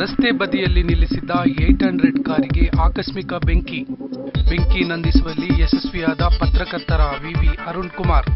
ರಸ್ತೆ ಬದಿಯಲ್ಲಿ ನಿಲ್ಲಿಸಿದ್ದ eight hundred ಕಾರಿಗೆ ಆಕಸ್ಮಿಕ ಬೆಂಕಿ. ಬೆಂಕಿ ನಂದಿಸುವಲ್ಲಿ ಯಶಸ್ವಿಯಾದ ಪತ್ರಕರ್ತರ ವಿವಿ ಅರುಣ್ ಕುಮಾರ್.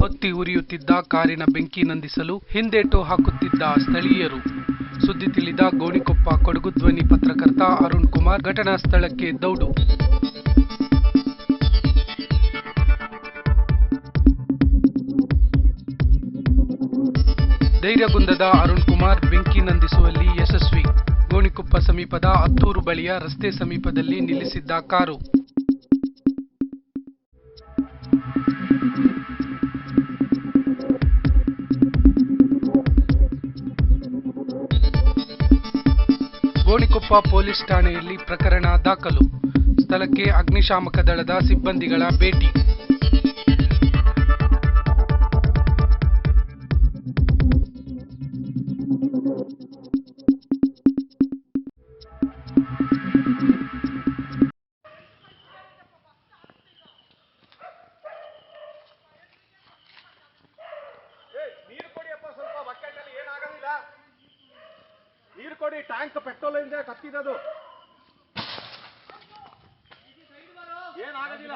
ಹೊತ್ತಿ ಉರಿಯುತ್ತಿದ್ದ ಕಾರಿನ ಬೆಂಕಿ ನಂದಿಸಲು ಹಿಂದೇಟು ಹಾಕುತ್ತಿದ್ದ ಸ್ಥಳೀಯರು. ಸುದ್ದಿ ತಿಳಿದ ಗೋಣಿಕೊಪ್ಪ ಕೊಡಗು ಧ್ವನಿ ಪತ್ರಕರ್ತ ಅರುಣ್ ಕುಮಾರ್ ಘಟನಾ ಸ್ಥಳಕ್ಕೆ ದೌಡು. ಧೈರ್ಯಗುಂದದ ಅರುಣ್ ಕುಮಾರ್ ಬೆಂಕಿ ನಂದಿಸುವಲ್ಲಿ ಯಶಸ್ವಿ. ಗೋಣಿಕೊಪ್ಪ ಸಮೀಪದ ಅತ್ತೂರು ಬಳಿಯ ರಸ್ತೆ ಸಮೀಪದಲ್ಲಿ ನಿಲ್ಲಿಸಿದ್ದ ಕಾರು. ಗೋಣಿಕೊಪ್ಪ ಪೊಲೀಸ್ ಠಾಣೆಯಲ್ಲಿ ಪ್ರಕರಣ ದಾಖಲು. ಸ್ಥಳಕ್ಕೆ ಅಗ್ನಿಶಾಮಕ ದಳದ ಸಿಬ್ಬಂದಿಗಳ ಭೇಟಿ. ನೀರು ಕೊಡಿಯಪ್ಪ ಸ್ವಲ್ಪ ಬಕೆಟಲ್ಲಿ ಏನಾಗೋದಿಲ್ಲ ನೀರು ಕೊಡಿ ಟ್ಯಾಂಕ್ ಪೆಟ್ರೋಲ್ ಇಂದ ಕತ್ತಿರೋದು ಏನಾಗೋದಿಲ್ಲ